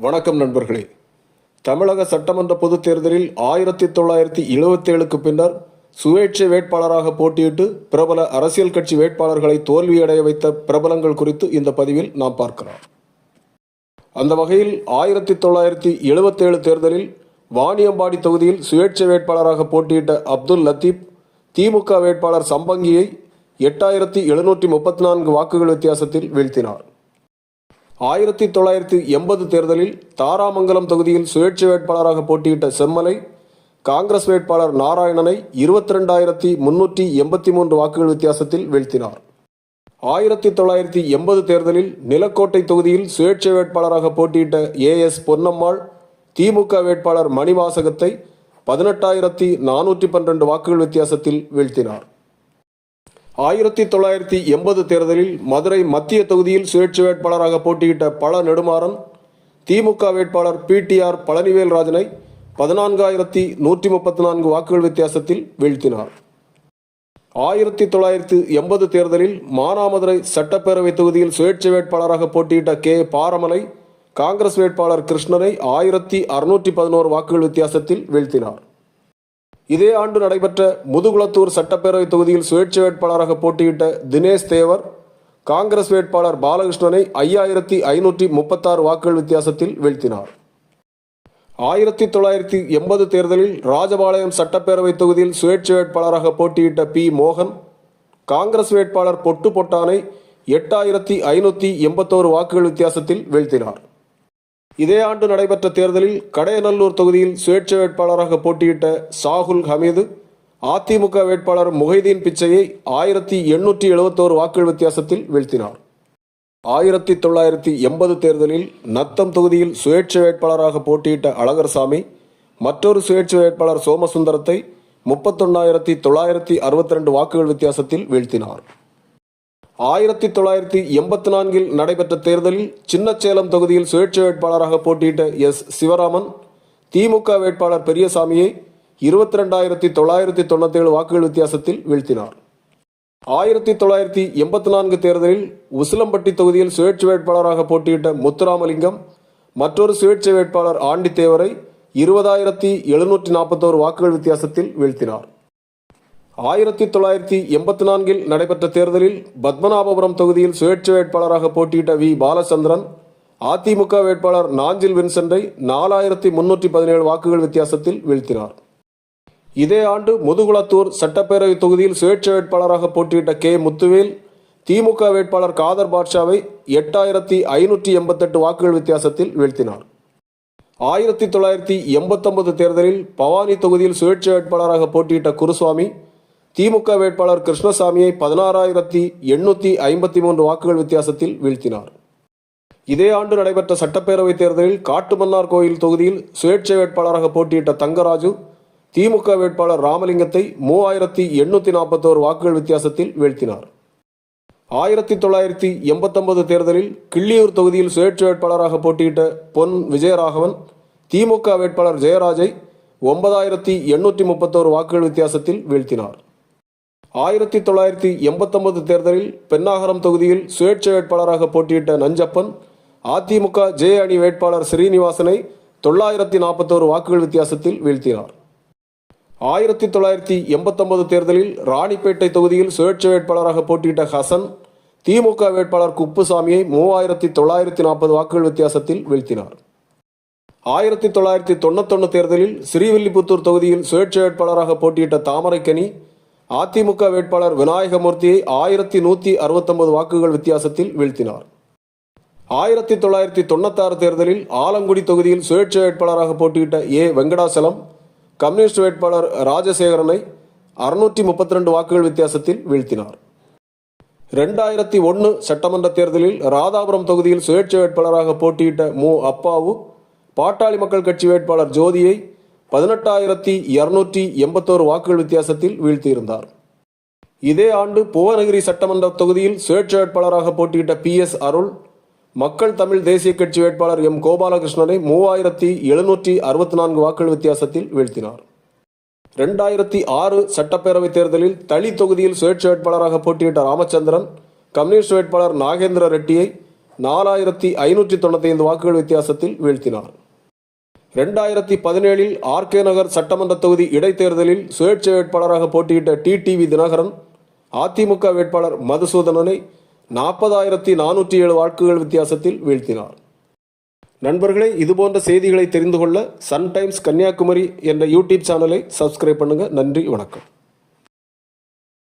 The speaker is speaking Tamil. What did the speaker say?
வணக்கம் நண்பர்களே. தமிழக சட்டமன்ற பொதுத் தேர்தலில் ஆயிரத்தி தொள்ளாயிரத்தி எழுபத்தேழுக்கு பின்னர் சுயேட்சை வேட்பாளராக போட்டியிட்டு பிரபல அரசியல் கட்சி வேட்பாளர்களை தோல்வியடைய வைத்த பிரபலங்கள் குறித்து இந்த பதிவில் நாம் பார்க்கிறோம் அந்த வகையில் ஆயிரத்தி தொள்ளாயிரத்தி எழுபத்தேழு தேர்தலில் வாணியம்பாடி தொகுதியில் சுயேட்சை வேட்பாளராக போட்டியிட்ட அப்துல் லத்தீப் திமுக வேட்பாளர் சம்பங்கியை எட்டாயிரத்தி எழுநூற்றி முப்பத்தி நான்கு வாக்குகள் வித்தியாசத்தில் வீழ்த்தினார். ஆயிரத்தி தொள்ளாயிரத்தி எண்பது தேர்தலில் தாராமங்கலம் தொகுதியில் சுயேட்சை வேட்பாளராக போட்டியிட்ட செம்மலை காங்கிரஸ் வேட்பாளர் நாராயணனை இருபத்தி ரெண்டாயிரத்தி முன்னூற்றி எண்பத்தி மூன்று வாக்குகள் வித்தியாசத்தில் வீழ்த்தினார். ஆயிரத்தி தொள்ளாயிரத்தி எண்பது தேர்தலில் நிலக்கோட்டை தொகுதியில் சுயேட்சை வேட்பாளராக போட்டியிட்ட ஏ எஸ் பொன்னம்மாள் திமுக வேட்பாளர் மணிவாசகத்தை பதினெட்டாயிரத்தி நானூற்றி பன்னிரண்டு வாக்குகள் வித்தியாசத்தில் வீழ்த்தினார். ஆயிரத்தி தொள்ளாயிரத்தி எண்பது தேர்தலில் மதுரை மத்திய தொகுதியில் சுயேட்சை வேட்பாளராக போட்டியிட்ட பல நெடுமாறன் திமுக வேட்பாளர் பிடிஆர் பழனிவேல் ராஜனை பதினான்காயிரத்தி நூற்றி முப்பத்தி நான்கு வாக்குகள் வித்தியாசத்தில் வீழ்த்தினார். ஆயிரத்தி தொள்ளாயிரத்தி எண்பது தேர்தலில் மானாமதுரை சட்டப்பேரவை தொகுதியில் சுயேட்சை வேட்பாளராக போட்டியிட்ட கே. பாரமலை காங்கிரஸ் வேட்பாளர் கிருஷ்ணனை ஆயிரத்தி அறுநூற்றி பதினோரு வாக்குகள் வித்தியாசத்தில் வீழ்த்தினார். இதே ஆண்டு நடைபெற்ற முதுகுளத்தூர் சட்டப்பேரவை தொகுதியில் சுயேட்சை வேட்பாளராக போட்டியிட்ட தினேஷ் தேவர் காங்கிரஸ் வேட்பாளர் பாலகிருஷ்ணனை ஐயாயிரத்தி ஐநூற்றி முப்பத்தாறு வாக்குகள் வித்தியாசத்தில் வீழ்த்தினார். ஆயிரத்தி தொள்ளாயிரத்தி எண்பது தேர்தலில் ராஜபாளையம் சட்டப்பேரவை தொகுதியில் சுயேட்சை வேட்பாளராக போட்டியிட்ட பி. மோகன் காங்கிரஸ் வேட்பாளர் பொட்டு பொட்டானை எட்டாயிரத்தி ஐநூற்றி எண்பத்தோரு வாக்குகள் வித்தியாசத்தில் வீழ்த்தினார். இதே ஆண்டு நடைபெற்ற தேர்தலில் கடையநல்லூர் தொகுதியில் சுயேட்சை வேட்பாளராக போட்டியிட்ட சாகுல் ஹமீது அதிமுக வேட்பாளர் முகைதீன் பிச்சையை ஆயிரத்தி எண்ணூற்றி எழுபத்தோரு வாக்குகள் வித்தியாசத்தில் வீழ்த்தினார். ஆயிரத்தி தொள்ளாயிரத்தி எண்பது தேர்தலில் நத்தம் தொகுதியில் சுயேட்சை வேட்பாளராக போட்டியிட்ட அழகர்சாமி மற்றொரு சுயேட்சை வேட்பாளர் சோமசுந்தரத்தை முப்பத்தொன்னாயிரத்தி தொள்ளாயிரத்தி அறுபத்தி ரெண்டு வாக்குகள் வித்தியாசத்தில் வீழ்த்தினார். ஆயிரத்தி தொள்ளாயிரத்தி எண்பத்தி நான்கில் நடைபெற்ற தேர்தலில் சின்னச்சேலம் தொகுதியில் சுயேட்சை வேட்பாளராக போட்டியிட்ட எஸ். சிவராமன் திமுக வேட்பாளர் பெரியசாமியை இருபத்தி ரெண்டாயிரத்தி தொள்ளாயிரத்தி தொண்ணூத்தேழு வாக்குகள் வித்தியாசத்தில் வீழ்த்தினார். ஆயிரத்தி தொள்ளாயிரத்தி எண்பத்தி நான்கு தேர்தலில் உசிலம்பட்டி தொகுதியில் சுயேட்சை வேட்பாளராக போட்டியிட்ட முத்துராமலிங்கம் மற்றொரு சுயேட்சை வேட்பாளர் ஆண்டித்தேவரை இருபதாயிரத்தி எழுநூற்றி நாற்பத்தோரு வாக்குகள் வித்தியாசத்தில் வீழ்த்தினார். ஆயிரத்தி தொள்ளாயிரத்தி எண்பத்தி நான்கில் நடைபெற்ற தேர்தலில் பத்மநாபபுரம் தொகுதியில் சுயேட்சை வேட்பாளராக போட்டியிட்ட வி. பாலச்சந்திரன் அதிமுக வேட்பாளர் நாஞ்சில் வின்சென்டை நாலாயிரத்தி முன்னூற்றி பதினேழு வாக்குகள் வித்தியாசத்தில் வீழ்த்தினார். இதே ஆண்டு முதுகுளத்தூர் சட்டப்பேரவை தொகுதியில் சுயேட்சை வேட்பாளராக போட்டியிட்ட கே. முத்துவேல் திமுக வேட்பாளர் காதர் பாட்ஷாவை எட்டாயிரத்தி ஐநூற்றி எண்பத்தெட்டு வாக்குகள் வித்தியாசத்தில் வீழ்த்தினார். ஆயிரத்தி தொள்ளாயிரத்தி எண்பத்தொன்பது தேர்தலில் பவானி தொகுதியில் சுயேட்சை வேட்பாளராக போட்டியிட்ட குருசுவாமி திமுக வேட்பாளர் கிருஷ்ணசாமியை பதினாறாயிரத்தி எண்ணூற்றி ஐம்பத்தி மூன்று வாக்குகள் வித்தியாசத்தில் வீழ்த்தினார். இதே ஆண்டு நடைபெற்ற சட்டப்பேரவைத் தேர்தலில் காட்டுமன்னார் கோயில் தொகுதியில் சுயேட்சை வேட்பாளராக போட்டியிட்ட தங்கராஜு திமுக வேட்பாளர் ராமலிங்கத்தை மூவாயிரத்தி எண்ணூற்றி நாற்பத்தோரு வாக்குகள் வித்தியாசத்தில் வீழ்த்தினார். ஆயிரத்தி தொள்ளாயிரத்தி எண்பத்தொன்பது தேர்தலில் கிள்ளியூர் தொகுதியில் சுயேட்சை வேட்பாளராக போட்டியிட்ட பொன் விஜயராகவன் திமுக வேட்பாளர் ஜெயராஜை ஒன்பதாயிரத்தி எண்ணூற்றி முப்பத்தோரு வாக்குகள் வித்தியாசத்தில் வீழ்த்தினார். ஆயிரத்தி தொள்ளாயிரத்தி எண்பத்தொன்பது தேர்தலில் பென்னாகரம் தொகுதியில் சுயேட்சை வேட்பாளராக போட்டியிட்ட நஞ்சப்பன் அதிமுக ஜே அணி வேட்பாளர் ஸ்ரீனிவாசனை தொள்ளாயிரத்தி நாற்பத்தோரு வாக்குகள் வித்தியாசத்தில் வீழ்த்தினார். ஆயிரத்தி தொள்ளாயிரத்தி எண்பத்தொன்பது தேர்தலில் ராணிப்பேட்டை தொகுதியில் சுயேட்சை வேட்பாளராக போட்டியிட்ட ஹசன் திமுக வேட்பாளர் குப்புசாமியை மூவாயிரத்தி தொள்ளாயிரத்தி நாற்பது வாக்குகள் வித்தியாசத்தில் வீழ்த்தினார். ஆயிரத்தி தொள்ளாயிரத்தி தொண்ணூத்தொன்னு தேர்தலில் ஸ்ரீவில்லிபுத்தூர் தொகுதியில் சுயேட்சை வேட்பாளராக போட்டியிட்ட தாமரைக்கனி அதிமுக வேட்பாளர் விநாயகமூர்த்தியை ஆயிரத்தி நூற்றி அறுபத்தொன்பது வாக்குகள் வித்தியாசத்தில் வீழ்த்தினார். ஆயிரத்தி தொள்ளாயிரத்தி தொண்ணூத்தாறு தேர்தலில் ஆலங்குடி தொகுதியில் சுயேட்சை வேட்பாளராக போட்டியிட்ட ஏ. வெங்கடாசலம் கம்யூனிஸ்ட் வேட்பாளர் ராஜசேகரனை அறுநூற்றி முப்பத்தி ரெண்டு வாக்குகள் வித்தியாசத்தில் வீழ்த்தினார். ரெண்டாயிரத்தி ஒன்று சட்டமன்ற தேர்தலில் ராதாபுரம் தொகுதியில் சுயேட்சை வேட்பாளராக போட்டியிட்ட மு. அப்பாவு பாட்டாளி மக்கள் கட்சி வேட்பாளர் ஜோதியை பதினெட்டாயிரத்தி இருநூற்றி எண்பத்தோரு வாக்குகள் வித்தியாசத்தில் வீழ்த்தியிருந்தார். இதே ஆண்டு புவனகிரி சட்டமன்ற தொகுதியில் சுயேட்சை வேட்பாளராக போட்டியிட்ட பி எஸ் அருள் மக்கள் தமிழ் தேசிய கட்சி வேட்பாளர் எம் கோபாலகிருஷ்ணனை மூவாயிரத்தி எழுநூற்றி அறுபத்தி நான்கு வாக்குகள் வித்தியாசத்தில் வீழ்த்தினார். ரெண்டாயிரத்தி ஆறு சட்டப்பேரவைத் தேர்தலில் தளி தொகுதியில் சுயேட்சை வேட்பாளராக போட்டியிட்ட ராமச்சந்திரன் கம்யூனிஸ்ட் வேட்பாளர் நாகேந்திர ரெட்டியை நாலாயிரத்தி ஐநூற்றி தொண்ணூத்தைந்து வாக்குகள் வித்தியாசத்தில் வீழ்த்தினார். ரெண்டாயிரத்தி பதினேழில் ஆர்கே நகர் சட்டமன்ற தொகுதி இடைத்தேர்தலில் சுயேட்சை வேட்பாளராக போட்டியிட்ட டிடிவி தினகரன் அதிமுக வேட்பாளர் மதுசூதனனை நாற்பதாயிரத்தி நானூற்றி ஏழு வாக்குகள் வித்தியாசத்தில் வீழ்த்தினார். நண்பர்களே இதுபோன்ற செய்திகளை தெரிந்து கொள்ள சன் டைம்ஸ் கன்னியாகுமரி என்ற யூடியூப் சேனலை சப்ஸ்கிரைப் பண்ணுங்கள் நன்றி வணக்கம்.